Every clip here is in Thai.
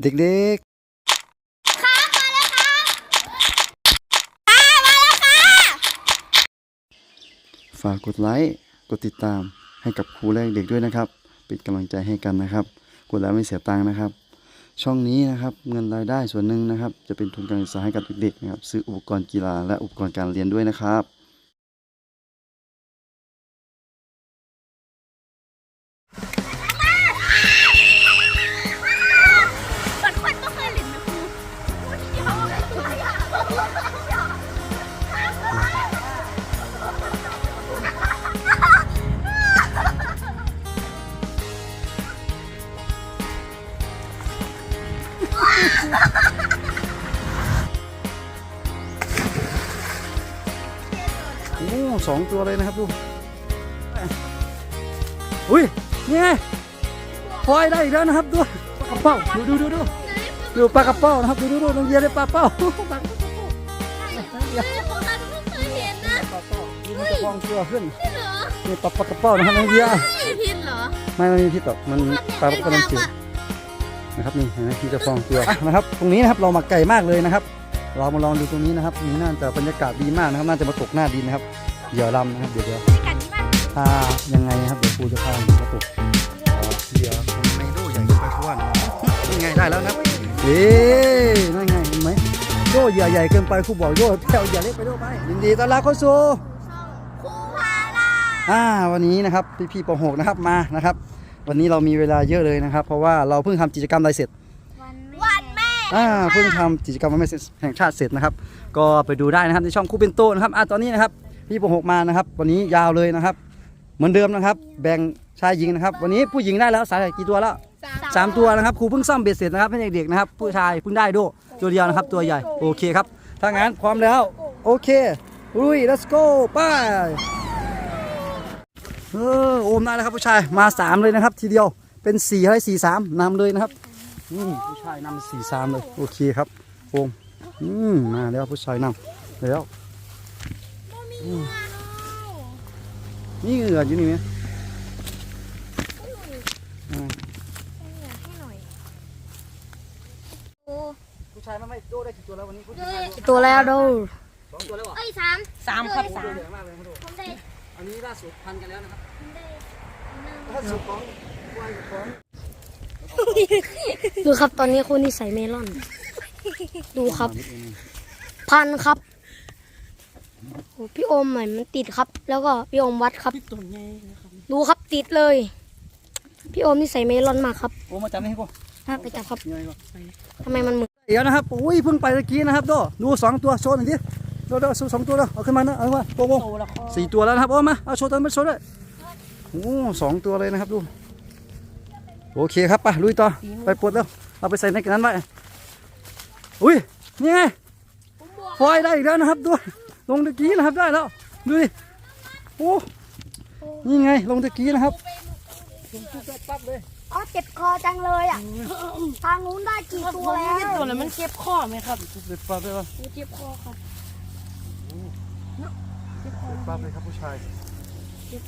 เด็กๆฝากกดไลค์กดติดตามให้กับครูและเด็กด้วยนะครับ เป็นกำลังใจให้กันนะครับ กดแล้วไม่เสียตังค์นะครับ ช่องนี้นะครับเงินรายได้ส่วนหนึ่งนะครับ จะเป็นทุนการศึกษาให้กับเด็กๆนะครับ ซื้ออุปกรณ์กีฬาและอุปกรณ์การเรียนด้วยนะครับ ตัวเลยนะครับดูอุ้ยนี่ไงพลอยได้อีกแล้วนะครับดูปลากระเป้าดูดูดูดูดูปลากระเป้านะครับดูดูดูน้องเยียได้ปลาเป้าปลากระเป้าเฮ้ยของเราไม่เคยเห็นนะปลาเป้าดูมันจะฟองตัวขึ้นใช่เหรอนี่ปลาปลากระเป้านะครับน้องเยียไม่พินเหรอไม่ไม่มีพิษหรอกมันปลากระเป้าน้ำจืดนะครับนี่เห็นไหมที่จะฟองตัวอะนะครับ ตรงนี้นะครับเรามาไกลมากเลยนะครับเรามาลองดูตรงนี้นะครับนี่น่าจะบรรยากาศดีมากนะครับ น่าจะมาตกหน้าดินนะครับ เดี๋ยวลำนะครับเดี๋ยวเดี๋ยวกัดนี่มากถ้ายังไงนะครับเดี๋ยวครูจะพาไปมาตกเดี๋ยวมันไม่โดใหญ่เกินไปทุกวันนี่ไงได้แล้วนะครับเอ๊ะนั่นไงเห็นไหมโดเหยื่อใหญ่เกินไปครูบอกโดแถวอย่าเล็กไปโดไปยินดีต้อนรับเข้าสู่ครูพาล่าอ่าวันนี้นะครับพี่พี่ๆป .6 นะครับมานะครับ วันนี้เรามีเวลาเยอะเลยนะครับ เพราะว่าเราเพิ่งทำกิจกรรมอะไรเสร็จวันแม่อ่าเพิ่งทำกิจกรรมวันแม่แห่งชาติเสร็จนะครับ ก็ไปดูได้นะครับในช่องคูเป็นโตนะครับอ่าตอนนี้นะครับ พี่ป .6 มานะครับ วันนี้ยาวเลยนะครับ เหมือนเดิมนะครับ แบ่งชายหญิงนะครับ วันนี้ผู้หญิงได้แล้วสายกี่ตัวแล้วสามตัวนะครับครูเพิ่งซ่อมเบ็ดเสร็จนะครับให้เด็กๆนะครับ ผู้ชายเพิ่งได้ด้วยตัวเดียวนะครับ ตัวใหญ่โอเคครับถ้างั้นพร้อมแล้ว โอเคลุย let's go ไปเออโอมได้แล้วครับผู้ชายมาสามเลยนะครับ ทีเดียวเป็นสี่อะไรสี่สามนำเลยนะครับอืมผู้ชายนำสี่สามเลยโอเคครับโอมอืมมาแล้วผู้ชายนำแล้วอืม นี่เหงื่ออยู่นี่ไหมอ่าผู้ชายไม่ไม่โดได้กี่ตัวแล้ววันนี้ผู้ชายตัวแล้วดูสองตัวแล้วเหรอเอ้ยสามสามครับโอ้สามเยอะมากเลยครับดูผมได้อันนี้ล่าสุดพันกันแล้วนะครับผมได้หนึ่งล่าสุดของวายของดูครับตอนนี้คุณนิสัยเมลอน ดูครับ พันครับ โอ้พี่โอมใหม่มันติดครับ แล้วก็พี่โอมวัดครับดูครับติดเลย พี่โอมนิสัยเมลอนมากครับโอ้มาจับนี่ให้กูถ้าไปจับครับยังไงก็ทำไมมันเหมือนเดี๋ยวนะครับอุ้ยเพิ่งไปตะกี้นะครับโดดูสองตัวโชว์หน่อยดิโดโดโชว์สองตัวแล้วเอาขึ้นมานะเอาขึ้นมาโปโปสี่ตัวแล้วนะครับโอ้มาเอาโชว์ตัวมาโชว์ด้วยโอ้สองตัวเลยนะครับดูโอเคครับไปลุยต่อไปปลดแล้วเอาไปใส่ในกระนั้นไว้อุ้ยนี่ไงฟอยได้อีกแล้วนะครับดู ลงตะกี้นะครับได้แล้วดูดิโอ้นี่ไงลงตะกี้นะครับปั๊บเลยอ๋อเจ็บคอจังเลยอะทางนู้นได้กี่ตัวแล้วตัวนั้นมันเจ็บข้อไหมครับเด็ดปั๊บเลยป่ะเจ็บข้อครับเด็ดปั๊บเลยครับผู้ชาย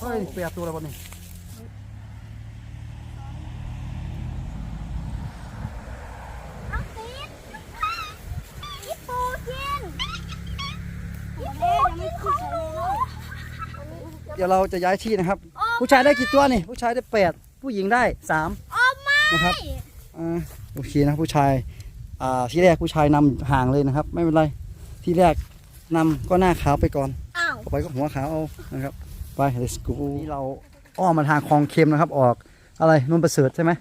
เฮ้ยแปดตัวแล้ววันนี้น้องซีดญี่ปูกินญี่ปูกินของหนู เดี๋ยวเราจะย้ายที่นะครับ ผู้ชายได้กี่ตัวนี่ ผู้ชายได้แปดผู้หญิงได้สามโอ้ไม่นะครับอ่าโอเคนะผู้ชายอ่าที่แรกผู้ชายนำห่างเลยนะครับ ไม่เป็นไรที่แรกนำก็หน้าขาวไปก่อนอ้าวต่อไปก็หัวขาวเอานะครับ ไป let's go นี่เราอ้อมมาทางคลองเค็มนะครับ ออกอะไรนนประเสริฐใช่ไหม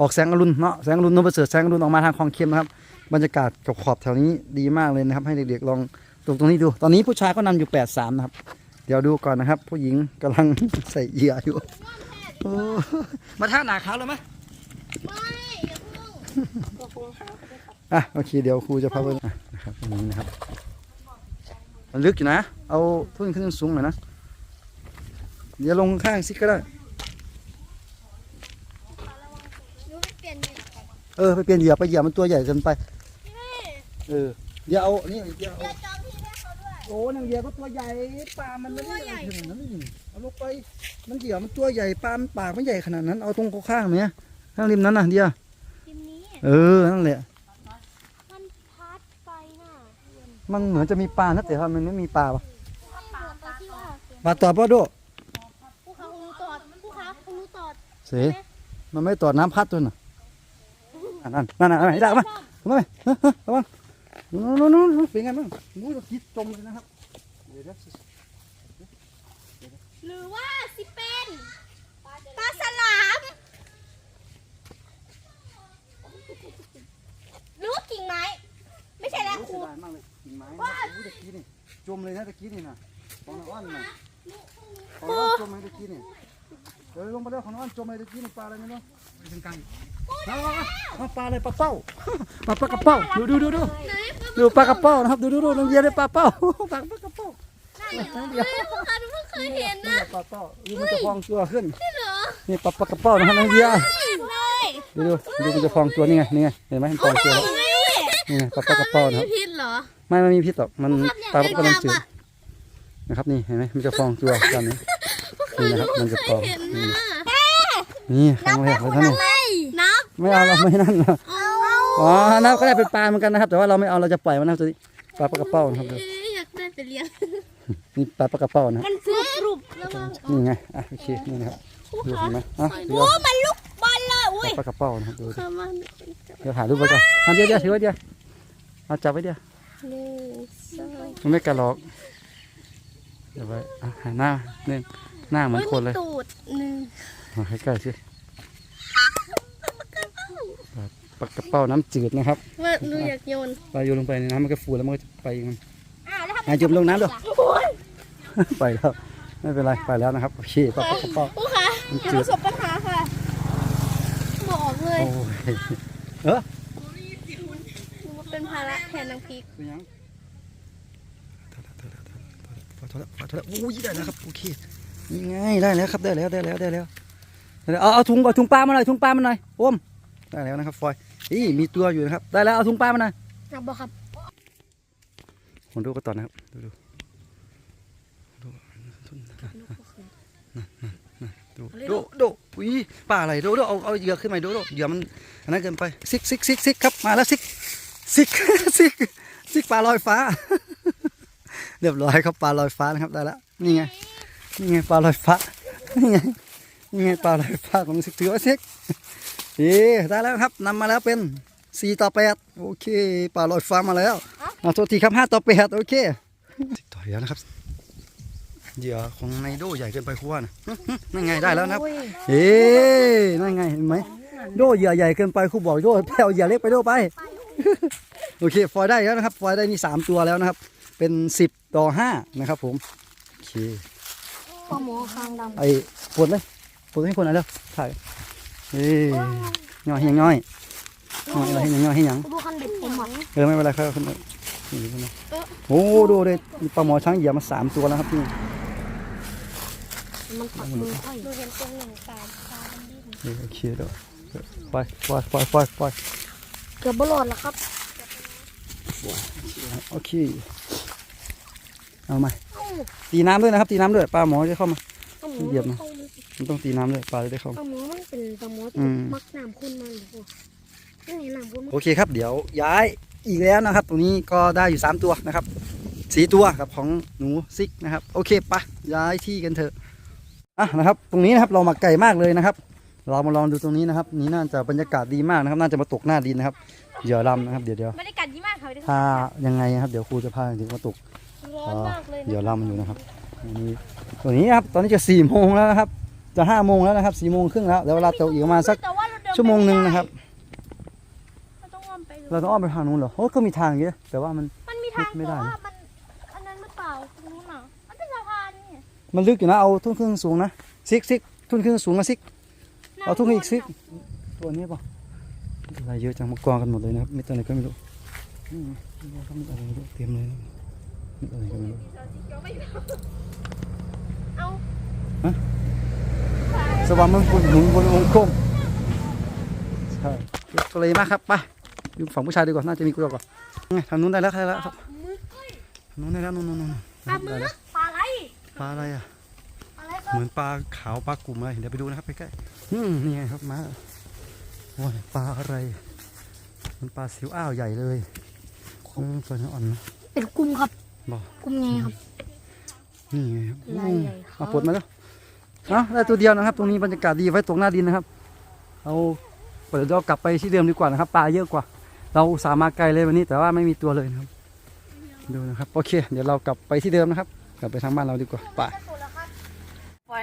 ออกแสงอรุณเนาะแสงอรุณนนประเสริฐแสงอรุณออกมาทางคลองเค็มนะครับบรรยากาศกับขอบแถวนี้ดีมากเลยนะครับ ให้เด็กๆลองตรงตรงนี้ดู ตอนนี้ผู้ชายก็นำอยู่แปดสามนะครับ เดี๋ยวดูก่อนนะครับ ผู้หญิงกำลัง ใส่เหยื่ออยู่โอ้มาท่าหนาขาวเลยไหมอะโอเคเดี๋ยวครูจะพาไปอะนะครับตรงนี้นะครับมันลึกอยู่นะ เอาทุ่นขึ้นสูงหน่อยนะเดี๋ยวลงข้างซิก็ได้หนูไม่เปลี่ยนเลยเออไปเปลี่ยนเหยื่อไปเหยื่อมันตัวใหญ่เกินไป เออเดี๋ยวเอานี่เดี๋ยวเอา โอ้นางเหยื่อก็ตัวใหญ่ปลามันไม่ได้ใหญ่ขนาดนั้นนี่เอาลงไปมันเหยื่อมันตัวใหญ่ปลามันปากไม่ใหญ่ขนาดนั้นเอาตรงข้างๆเนี่ยข้างริมนั้นน่ะเดียวทีมนี้เออนั่นแหละมันพัดไปน่ะมันเหมือนจะมีปลานะแต่ว่ามันไม่มีปลาปะปลาปลาที่ว่าปลาตอดปะโดผู้ค้าคุณรู้ตอดผู้ค้าคุณรู้ตอดเสมันไม่ตอดน้ำพัดด้วยน่ะอะนั่นนั่นนั่นนั่นไอ้ดักมาทำไมเฮ้ยเฮ้ยระวัง นู้นนู้นนู้นนู้นเป็นไงบ้างมูเราคิดจมเลยนะครับเดี๋ยวเดี๋ยวหรือว่าสิเป็นปลาสลามหรือว่ากิ่งไม้ ไม่ใช่แล้วครูเสียดายมากเลยกิ่งไม้นะโอ้ยตะกี้นี่จมเลยนะตะกี้นี่นะของน้าอ้อนน่ะของน้าอ้อนจมเลยตะกี้นี่เดี๋ยวลงมาแล้วของน้าอ้อนจมเลยตะกี้นี่ปลาอะไรไม่รู้ไปทางกลางเอาเอาเอาเอาปลาอะไรปลาเป้าปลาปลากระเป้าดูดูดูดูไหนดูปลากระเป้านะครับดูดูดูน้องเยียได้ปลาเป้าปลากระเป้าเฮ้ยผู้ค้าหนูเพิ่งเคยเห็นนะปลาเป้าดูมันจะฟองตัวขึ้นนี่เหรอนี่ปลาปลากระเป้านะครับน้องเยียเลยดูดูดูมันจะฟองตัวนี่ไงนี่ไงเห็นไหมมันฟองตัวแล้วไม่นี่ไงปลาปลากระเป้านะครับพิษเหรอไม่ไม่มีพิษหรอกมันปลาปลากระจืดนะครับนี่เห็นไหมมันจะฟองตัวกันนี้ นี่นะครับมันจะฟองนี่นี่ครั้งแรกเลยท่านนี่นับไม่เอาเราไม่นั่นนะเอาอ๋อน้ำก็ได้เป็นปลาเหมือนกันนะครับ แต่ว่าเราไม่เอาเราจะปล่อยมันนะครับตัวนี้ปลาปลากระเป้านะครับดูอยากได้ไปเลี้ยงนี่ปลาปลากระเป้านะครับมันรูปรูปแล้วมันนี่ไงอะโอเคนี่นะครับดูเห็นไหมอะเดี๋ยวโอ้มันลูกบอลเลยอุ้ยปลากระเป้านะครับดูดิข้ามันเดี๋ยวถ่ายรูปไว้ก่อนอันเดียวเดียวถือไว้เดียวเอาจับไว้เดียวหนึ่งสองมันไม่กระหลอกเดี๋ยวไว้อะหันหน้าหนึ่ง หน้าเหมือนคนเลยตูดหนึ่งมาใกล้ๆสิปลากระเป้าน้ำจืดนะครับว่าหนูอยากโยนปลาโยนลงไปในน้ำมันก็ฟูแล้วมันก็จะไปเองมันอ่าแล้วทำอะจุ่มลงน้ำดูไปแล้วไม่เป็นไรไปแล้วนะครับโอเคปลากระเป้าผู้ค้ามันอย่าจืปดระสบปัญหาค่ะบอกเลยโอ้ยเออหนูเป็นภาระแทนนางพีกเป็นยังพอแล้วพอแล้วโอ้ยได้แล้วครับโอเค นี่ไงได้แล้วครับได้แล้วได้แล้วได้แล้วได้แล้วเอาเอาถุงเอาถุงปลามาหน่อยถุงปลามาหน่อยโอมได้แล้วนะครับฟอยนี่มีตัวอยู่นะครับ ได้แล้วเอาถุงปลามาหน่อยนับบ่ครับผมดูกันต่อนะครับดูดูดูดูดูดูอุ้ยปลาอะไรดูดูเอาเอาเหยื่อขึ้นมาดูดูเหยื่อมันอันนั้นเกินไปซิกซิกซิกซิกครับมาแล้วซิกซิกซิกซิกปลาลอยฟ้า เรียบร้อยครับปลาลอยฟ้านะครับได้แล้วนี่ไง นี่ไงปลาลอยฟ้านี่ไงนี่ไงปลาลอยฟ้าของซิกถือว่าซิกเอ๊ได้แล้วครับนำมาแล้วเป็นสี่ต่อแปดโอเคปลาลอยฟ้ามาแล้วเอาโทษทีครับห้าต่อแปดโอเคต่อแล้วนะครับเหยื่อของไนโดใหญ่เกินไปครัวนะหึหึนั่นไงได้แล้วนะครับเอ๊นั่นไงเห็นไหมโดเหยื่อใหญ่เกินไปครูบอกโดแผ่วเหยื่อเล็กไปโดไป โอเคฟอยได้แล้วนะครับ ฟอยได้นี่สามตัวแล้วนะครับ เป็นสิบต่อห้านะครับผม โอเค ปลาหมอคางดไอ้ปวดเลยปวดให้คนอะไรแล้วถ่ายเอ้ยย่อยให้ย่อยย่อยอะไรให้ย่อยให้หยังำดูคันเบ็ดผมอะเออไม่เป็นไรครับขึ้นมานี่ขึ้นมาโอ้ดูเลยปลาหมอช้างเหยียบมาสามตัวแล้วครับนี่มันปักมือค่อยหนูเห็นตัวหนึ่งตามตามมันดิ้นเออโอเคเดี๋ยวปล่อยปล่อยปล่อยปล่อยปล่อยเกือบบรอดแล้วครับโอเค เอามาตีน้ำด้วยนะครับตีน้ำด้วยปลาหมอจะเข้ามาปลาหมอเหยียบนะเข้ามามันต้องตีน้ำด้วยปลาจะได้เข้าปลาหมอมันเป็นปลาหมออืที่มมักน้ำข้นมันหรือเปล่านี่น้ำข้นมันโอเคครับ เดี๋ยวย้ายอีกแล้วนะครับ ตรงนี้ก็ได้อยู่ 3 ตัวนะครับสีตัวกับของหนูซิกนะครับ โอเคปะย้ายที่กันเถอะอะนะครับ ตรงนี้นะครับเรามาไกลมากเลยนะครับ เรามาลองดูตรงนี้นะครับ นี่น่าจะบรรยากาศดีมากนะครับ น่าจะมาตกหน้าดินนะครับเหยื่อลำนะครับเดี๋ยวเดี๋ยวไม่ได้กัดยี่มากค่ะไม่ได้ถ้ายังไงนะครับเดี๋ยวครูจะพาถึงมาตก ร้อนมากเลยเหยื่อนะลำอยู่นะครับตรงนี้ตัวนี้นะครับตอนนี้จะสี่โมงแล้วนะครับ จะห้าโมงแล้วนะครับสี่โมงครึ่งแล้วเดี๋ยวเวลาตกอีกประมาณสักแต่ว่าเราเดินชั่วโมงหนึ่งนะครับ เราต้องอ้อมไปดูเราต้องอ้อมไปทางนู้นเหรอโอ้ก็มีทางเยอะแต่ว่ามัน มันมีทางไม่แต่ได้ ว่ามันอันนั้นหรือเปล่าตรงนู้นน่ะมันเป็นสะพานนี่มันลึกอยู่นะเอาทุ่นครึ่งสูงนะซิกซิกทุ่นครึ่งสูงมาซิก เอาทุ่นอีกซิก ตัวนี้ป่ะอะไรเยอะจังมากองกันหมดเลยนะครับมีตัวไหนก็ไม่รู้อืมมีอะไรไม่รู้เต็มเลยนะมี อะไรก็ไม่รู้เอาสว่างมันหมุนบนวงกลมใช่เยอะทะเลมากครับไปอยู่ฝั่งผู้ชายดีกว่าน่าจะมีกลัวกว่าไงทางนู้นได้แล้วได้แล้วครับทางนู้นได้แล้วนู้นนู้นนู้นปลาหมึได้กแล้วปลาอะไรปลาอะไรอะปลาอะไรก็เหมือนปลาขาวปลากลุ่มอะไรเดี๋ยวไปดูนะครับใกล้ๆอืมนี่ไงครับมาโอ้ยปลาอะไร มันปลาซิวอ้าวใหญ่เลยเออตัวนี้อ่อนนะเป็นกุ้งครับ บอกกุ้งไงครับ นี่ไงครับลายใหญ่ครับมาปลดมาแล้วเอาได้ตัวเดียวนะครับ ตรงนี้บรรยากาศดีไว้ตรงหน้าดินนะครับ เอาเปิดเรากลับไปที่เดิมดีกว่านะครับ ปลาเยอะกว่า เราอุตสาห์มาไกลเลยวันนี้ แต่ว่าไม่มีตัวเลยนะครับ ดูนะครับ โอเค เดี๋ยวเรากลับไปที่เดิมนะครับ กลับไปทางบ้านเราดีกว่าไป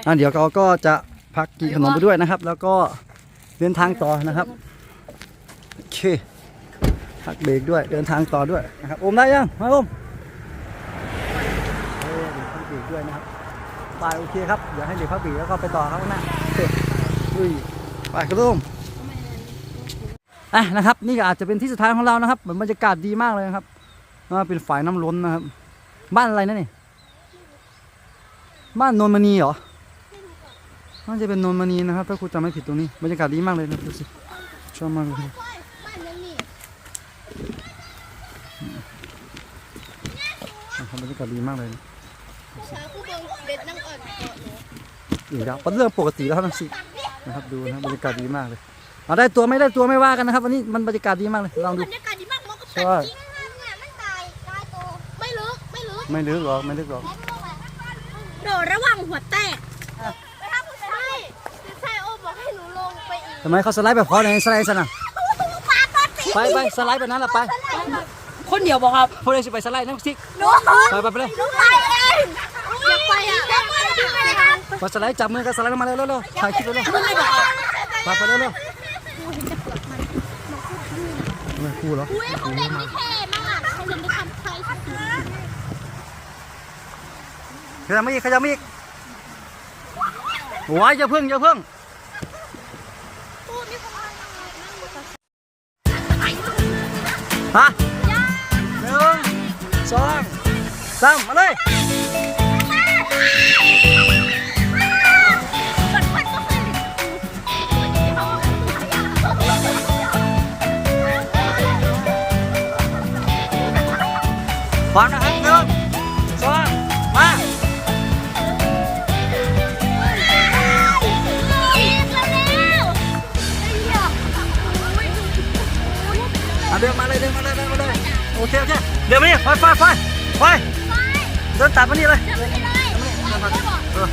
อะเดี๋ยวเราก็จะพักกินขนมไปด้วยนะครับ แล้วก็เดินทางต่อนะครับ โอเคพักเบรกด้วย เดินทางต่อด้วยนะครับ โอมได้ยัง มาโอมเออเดี๋ยวพักเบรก ด้วยนะครับไปโอเคครับเดี๋ยวให้เด็กพักปีแล้วก็ไปต่อครับข้างหน้าโอเคอุ้ยไปกระตุ้มอะนะครับนี่ก็อาจจะเป็นที่สุดท้ายของเรานะครับเหมือนบรรยากาศดีมากเลยนะครับอ่าเป็นฝ่ายน้ำล้นนะครับ บ้านอะไรนะนี่บ้านโนนมณีเหรอน่าจะเป็นโนนมณีนะครับ ถ้าครูจำไม่ผิดตรงนี้บรรยากาศดีมากเลยนะดูสิชอบมากเลยนะครับบรรยากาศดีมากเลยนะ ผู้ชายผู้เบิ่งเด็ดนั่งอ่อนเกาะหนูอยู่แล้วเป็นเรื่องปกติแล้วทั้งสิ้นนะครับดูนะครับบรรยากาศดีมากเลยเอาได้ตัวไม่ได้ตัวไม่ว่ากันนะครับ วันนี้มันบรรยากาศดีมากเลยลองดู บรรยากาศดีมากมองกับใช่ตันจริงเนี่ยมันตายตายตัวไม่ลึกไม่ลึกไม่ลึกหรอกไม่ลึกหรอกโดดระหว่างหัวแตกไปทำใช่ใช่โอ้บอกให้หนูลงไปอีกทำไมเขาสไลด์แบบพอในสไลด์สนะปลาตัวตีไปไปสไลด์แบบนั้นแหละไป คนเดียวบอกครับพวกเราสิไปสไลด์น้ำซิกหนูไปไปไปเลยหนูไปเองอยากไปอะอยากไปอะ พอสไลด์จับมือกันสไลด์ลงมาเลยเร็วๆถ่ายคลิปเร็วๆไปไปเร็วๆไม่คู่เหรออุ้ยเขาเล่นไม่เท่มากเขาเล่นไม่ทำใครสักทีขยับมาอีกขยับมาอีกโอ้ยอย่าเพิ่งอย่าเพิ่งตู้นี่เขาเอาฮะหนึ่งสองสามมาเลย เลยโอเคโอเคเดินมานี่ไปไปไปไปเดินตัดมานี่เลยเออ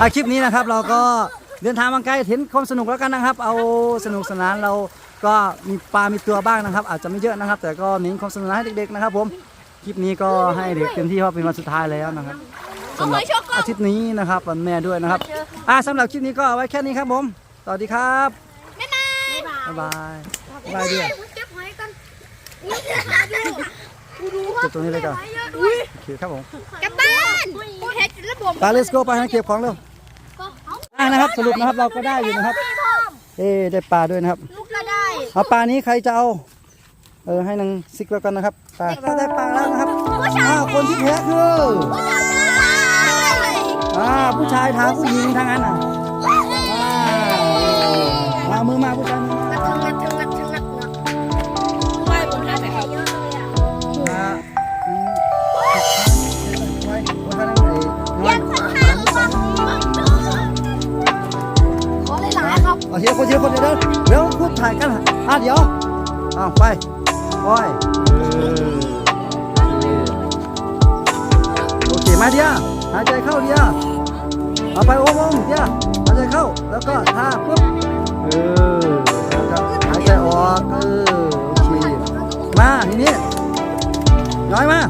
อะคลิปนี้นะครับเราก็เดินทางมาไกลเห็นความสนุกแล้วกันนะครับ เอาสนุกสนานเราก็มีปลา มีตัวบ้างนะครับ อาจจะไม่เยอะนะครับ แต่ก็เน้นความสนุกให้เด็กๆนะครับผม คลิปนี้ก็ให้เด็กเต็มที่เพราะเป็นวันสุดท้ายแล้วนะครับสำหรับอาทิตย์นี้นะครับวันแม่ด้วยนะครับ อะสำหรับคลิปนี้ก็เอาไว้แค่นี้ครับผม สวัสดีครับ บ๊ายบาย บ๊ายบายบ๊ายบายด้วยเก็บไว้กันจบตรงนี้เลยกันโอเคครับผมกลับบ้านกูเห็ดระบบไป let's go ไปให้เก็บของเร็วก็เอาอะนะครับสรุปนะครับเราก็ได้อยู่นะครับพี่พ่อมเอ๊ะได้ปลาด้วยนะครับลูกก็ได้เอาปลานี้ใครจะเอา เออให้นางซิกแล้วกันนะครับปลาถ้าได้ปลาแล้วนะครับอ้าวคนที่แพ้คืออ่าผู้ชายทางผู้หญิงทางนั้นอะอ่ามามือมาผู้ชาย ย้อยมา